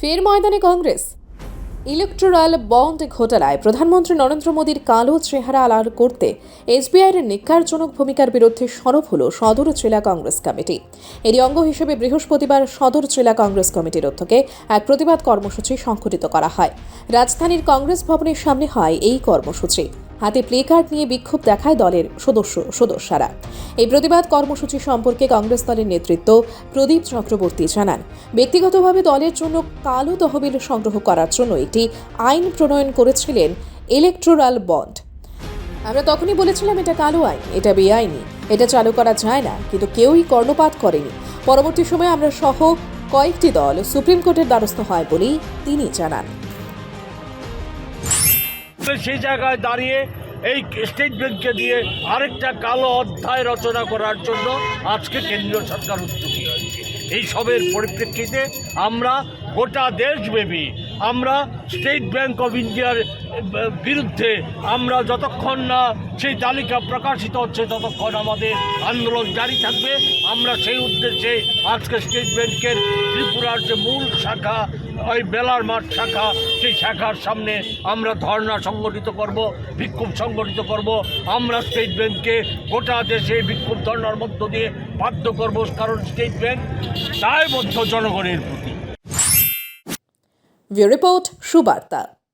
ফের ময়দানে Congress. Electoral bond ঘোটালায় প্রধানমন্ত্রী নরেন্দ্র মোদীর কালো চেহারা আলার করতে এসবিআইয়ের নিকারজনক ভূমিকার বিরুদ্ধে সরব হল সদর জেলা কংগ্রেস কমিটি। এরই অঙ্গ হিসেবে বৃহস্পতিবার সদর জেলা কংগ্রেস কমিটির উদ্যোগে এক প্রতিবাদ কর্মসূচি সংঘটিত করা হয়। রাজধানীর কংগ্রেস ভবনের সামনে হয় এই কর্মসূচি। হাতে প্লে কার্ড নিয়ে বিক্ষোভ দেখায় দলের সদস্য, সদস্যরা। এই প্রতিবাদ কর্মসূচি সম্পর্কে কংগ্রেস দলের নেতৃত্ব প্রদীপ চক্রবর্তী জানান। ব্যক্তিগতভাবে দলের জন্য কালো তহবিল সংগ্রহ করার জন্য একটি আইন প্রণয়ন করেছিলেন ইলেকট্রাল বন্ড আমরা তখনই বলেছিলাম, এটা কালো আইন, এটা বেআইনি, এটা চালু করা যায় না, কিন্তু কেউই কর্ণপাত করেনি। পরবর্তী সময়ে আমরা সহ কয়েকটি দল সুপ্রিম কোর্টের দ্বারস্থ হয় বলেই তিনি জানান। সেই জায়গায় দাঁড়িয়ে এই স্টেট ব্যাংককে দিয়ে আরেকটা কালো অধ্যায় রচনা করার জন্য আজকে কেন্দ্রীয় সরকার উদ্যোগী হয়েছে। এই সবের পরিপ্রেক্ষিতে আমরা গোটা দেশব্যাপী আমরা স্টেট ব্যাংক অফ ইন্ডিয়ার বিরুদ্ধে আমরা যতক্ষণ না সেই তালিকা প্রকাশিত হচ্ছে, ততক্ষণ আমাদের আন্দোলন জারি থাকবে। আমরা সেই উদ্দেশ্যে আজকে স্টেট ব্যাংকের ত্রিপুরার যে মূল শাখা, ওই বেলার মাঠ শাখা, সেই শাখার সামনে আমরা ধর্ণা সংগঠিত করব, বিক্ষোভ সংগঠিত করব। আমরা স্টেট ব্যাংককে গোটা দেশে বিক্ষোভ ধর্নার মধ্য দিয়ে বাধ্য করব, কারণ স্টেট ব্যাংক দায়বদ্ধ জনগণের প্রতি। Bureau report Subarta.